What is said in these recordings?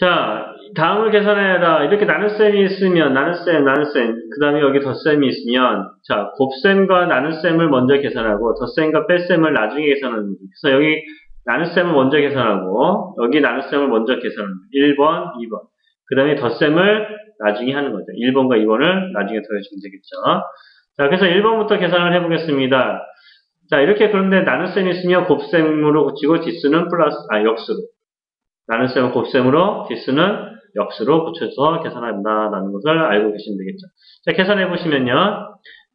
자, 다음을 계산해라. 이렇게 나눗셈이 있으면, 나눗셈, 나눗셈, 그 다음에 여기 덧셈이 있으면, 자, 곱셈과 나눗셈을 먼저 계산하고, 덧셈과 뺄셈을 나중에 계산하는 거죠. 그래서 여기 나눗셈을 먼저 계산하고, 여기 나눗셈을 먼저 거죠. 1번, 2번. 그 다음에 덧셈을 나중에 하는 거죠. 1번과 2번을 나중에 더해주면 되겠죠. 자, 그래서 1번부터 계산을 해보겠습니다. 자, 이렇게 그런데 나눗셈이 있으면 곱셈으로 고치고, 뒷수는 플러스, 아, 역수로. 나눗셈은 곱셈으로, 뒷수는 역수로 붙여서 계산한다라는 것을 알고 계시면 되겠죠. 자, 계산해 보시면요.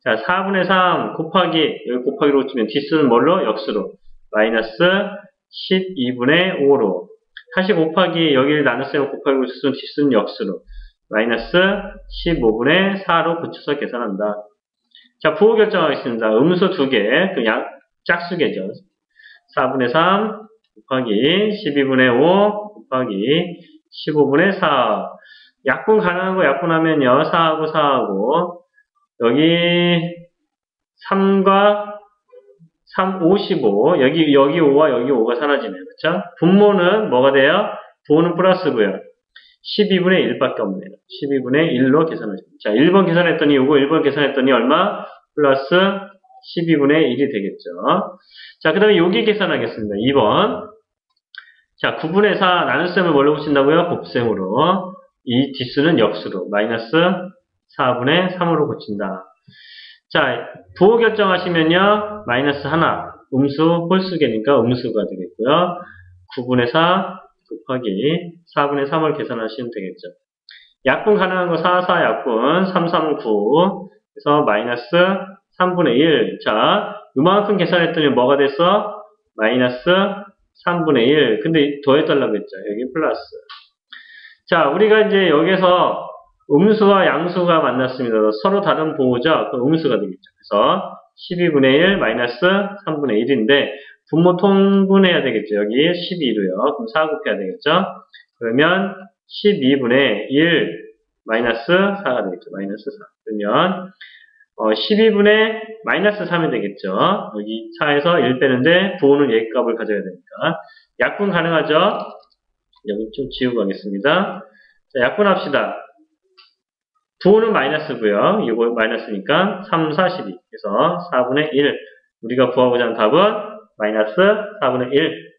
자, 4분의 3 곱하기, 여기 곱하기로 치면 뒷수는 뭘로? 역수로. 마이너스 12분의 5로. 다시 곱하기, 여기를 나눗셈을 곱하기로 치면 뒷수는 역수로. 마이너스 15분의 4로 붙여서 계산한다. 자, 부호 결정하겠습니다. 음수 두 개, 그 양, 짝수개죠. 4분의 3 곱하기 12분의 5 곱하기 15분의 4. 약분 가능한 거 약분하면요. 4하고 4하고 여기 3과 3, 55 여기 여기 5와 여기 5가 사라지네요. 그렇죠? 분모는 뭐가 돼요? 부호는 플러스고요. 12분의 1밖에 없네요. 12분의 1로 계산하죠. 자, 1번 계산했더니 요거 1번 계산했더니 얼마? 플러스 12분의 1이 되겠죠. 자, 그 다음에 여기 계산하겠습니다. 2번. 자, 9분의 4 나눗셈을 뭘로 고친다고요? 곱셈으로. 이 뒷수는 역수로. 마이너스 4분의 3으로 고친다. 자, 부호 결정하시면요. 마이너스 하나. 음수 홀수계니까 음수가 되겠고요. 9분의 4 곱하기 4분의 3을 계산하시면 되겠죠. 약분 가능한 거 4, 4 약분 3, 3, 9 그래서 마이너스 3분의 1. 자, 이만큼 계산했더니 뭐가 됐어? 마이너스 3분의 1. 근데 더해달라고 했죠. 여기 플러스. 자, 우리가 이제 여기서 음수와 양수가 만났습니다. 서로 다른 부호죠. 그 음수가 되겠죠. 그래서 12분의 1 마이너스 3분의 1인데 분모 통분해야 되겠죠. 여기 12로요. 그럼 4 곱해야 되겠죠. 그러면 12분의 1 마이너스 4가 되겠죠. 마이너스 4. 그러면 어, 12분의 마이너스 3이 되겠죠. 여기 4에서 1 빼는데 부호는 얘 값을 가져야 되니까. 약분 가능하죠? 여기 좀 지우고 가겠습니다. 자, 약분합시다. 부호는 마이너스고요. 이거 마이너스니까 3, 4, 12. 그래서 4분의 1. 우리가 구하고자 하는 답은 마이너스 4분의 1.